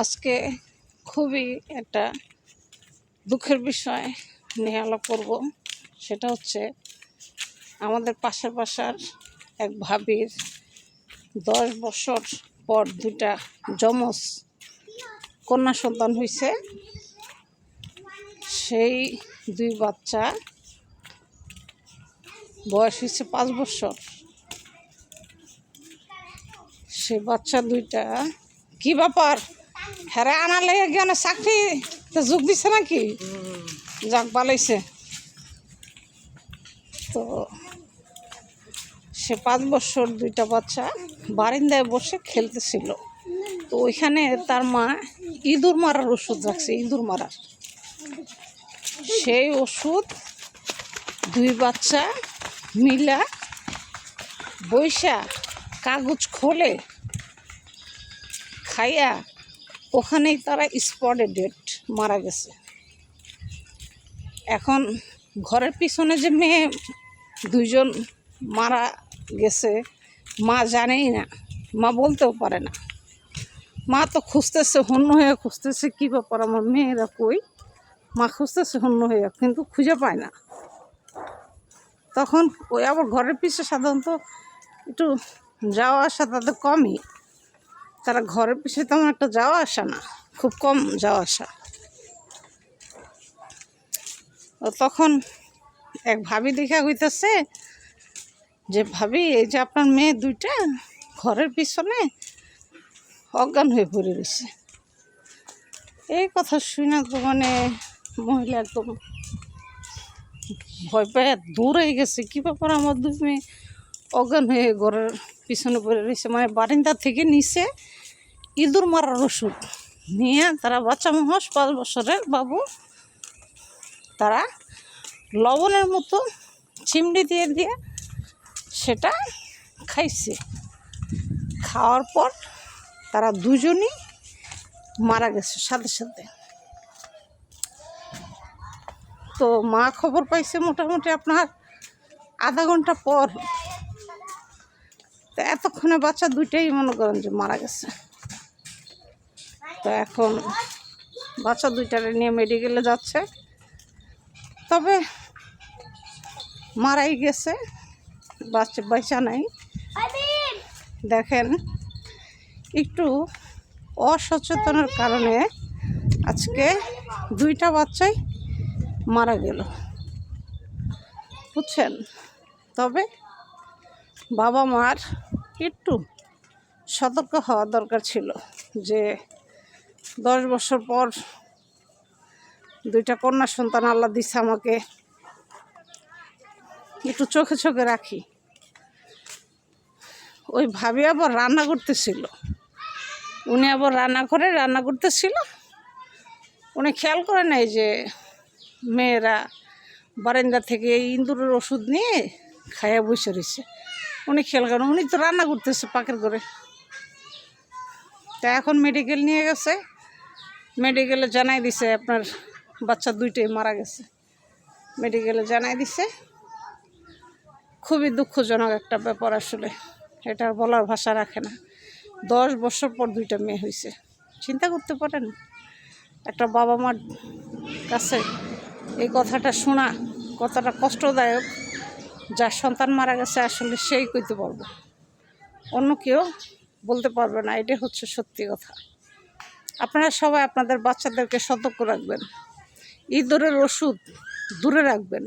আজকে খুবই একটা দুঃখের বিষয় নিয়ে আলাপ করব। সেটা হচ্ছে আমাদের পাশের বাসার এক ভাবির দশ বছর পর দুটা যমজ কন্যা সন্তান হয়েছে সেই দুই বাচ্চা বয়স হয়েছে পাঁচ বছর। সে বাচ্চা দুইটা কি ব্যাপার? হ্যাঁ আনা লেগে গিয়ে চাকরি তো যোগ দিছে নাকি? যাক বালাইছে তো সে পাঁচ বছর দুইটা বাচ্চা বারিন্দায় বসে খেলতেছিল। তো ওইখানে তার মা ইঁদুর মারার ওষুধ রাখছে, ইঁদুর মারার। সেই ওষুধ দুই বাচ্চা মিলা বৈশা কাগজ খোলে খাইয়া ওখানেই তারা স্পটে ডেট মারা গেছে। এখন ঘরের পিছনে যে মেয়ে, দুইজন মারা গেছে, মা জানেই না, মা বলতেও পারে না। মা তো খুঁজতেছে, হন্য হয়ে খুঁজতেছে, কী ব্যাপার, আমার মেয়েরা কই? মা খুঁজতেছে, হন্য হয়ে, কিন্তু খুঁজে পায় না। তখন ওই আবার ঘরের পিছনে সাধারণত একটু যাওয়া আসা তাদের কমই। তারা ঘরের পিছনে তেমন একটা যাওয়া আসা না। খুব কম যাওয়া আসা। তো তখন এক ভাবি দেখা হইতেছে যে, ভাবি, এই যে আপনার মেয়ে দুইটা ঘরের পিছনে অজ্ঞান হয়ে পড়ে রয়েছে। এই কথা শুনে তো মানে মহিলা একদম ভয় পেয়ে দূর হয়ে গেছে। কী ব্যাপার আমার দুই মেয়ে অজ্ঞান হয়ে ঘরের পিছনে পড়ে রয়েছে? মানে বারিন্দা থেকে নিচে ইঁদুর মারার ওষুধ নিয়ে তারা বাচ্চা মহাস পাঁচ বছরের বাবু। তারা লবণের মতো চিমড়ি দিয়ে দিয়ে সেটা খাইছে। খাওয়ার পর তারা দুজনই মারা গেছে সাথে সাথে। তো মা খবর পাইছে মোটামুটি আপনার আধা ঘণ্টা পর। তো এতক্ষণে বাচ্চা দুইটাই মনে করেন যে মারা গেছে। তো এখন বাচ্চা দুইটারে নিয়ে মেডিকেলে যাচ্ছে। তবে মারাই গেছে বাচ্চা বাচ্চা নাই। দেখেন একটু অসচেতনের কারণে আজকে দুইটা বাচ্চাই মারা গেল। বুঝছেন? তবে বাবা মার একটু সতর্ক হওয়া দরকার ছিল যে দশ বছর পর দুইটা কন্যা সন্তান আল্লাহ দিচ্ছে আমাকে। একটু চোখে চোখে রাখি। ওই ভাবি আবার রান্না করতেছিল। উনি আবার রান্না করে রান্না করতেছিল। উনি খেয়াল করে নাই যে মেয়েরা বারান্দা থেকে ইন্দুরের ওষুধ নিয়ে খাইয়া বসে রয়েছে। উনি খেয়াল করেন, উনি তো রান্না করতেছে পাকের করে তা এখন মেডিকেল নিয়ে গেছে। মেডিকেলে জানাই দিছে আপনার বাচ্চা দুইটাই মারা গেছে। মেডিকেলে জানাই দিছে। খুবই দুঃখজনক একটা ব্যাপার আসলে। এটা বলার ভাষা রাখে না। দশ বছর পর দুইটা মেয়ে হয়েছে চিন্তা করতে পারেন। একটা বাবা মার কাছে এই কথাটা শোনা কতটা কষ্টদায়ক। যার সন্তান মারা গেছে আসলে সেই কইতে পারব। অন্য কেউ বলতে পারবে না। এটা হচ্ছে সত্যি কথা। আপনারা সবাই আপনাদের বাচ্চাদেরকে সতর্ক রাখবেন। ইঁদুরের ওষুধ দূরে রাখবেন।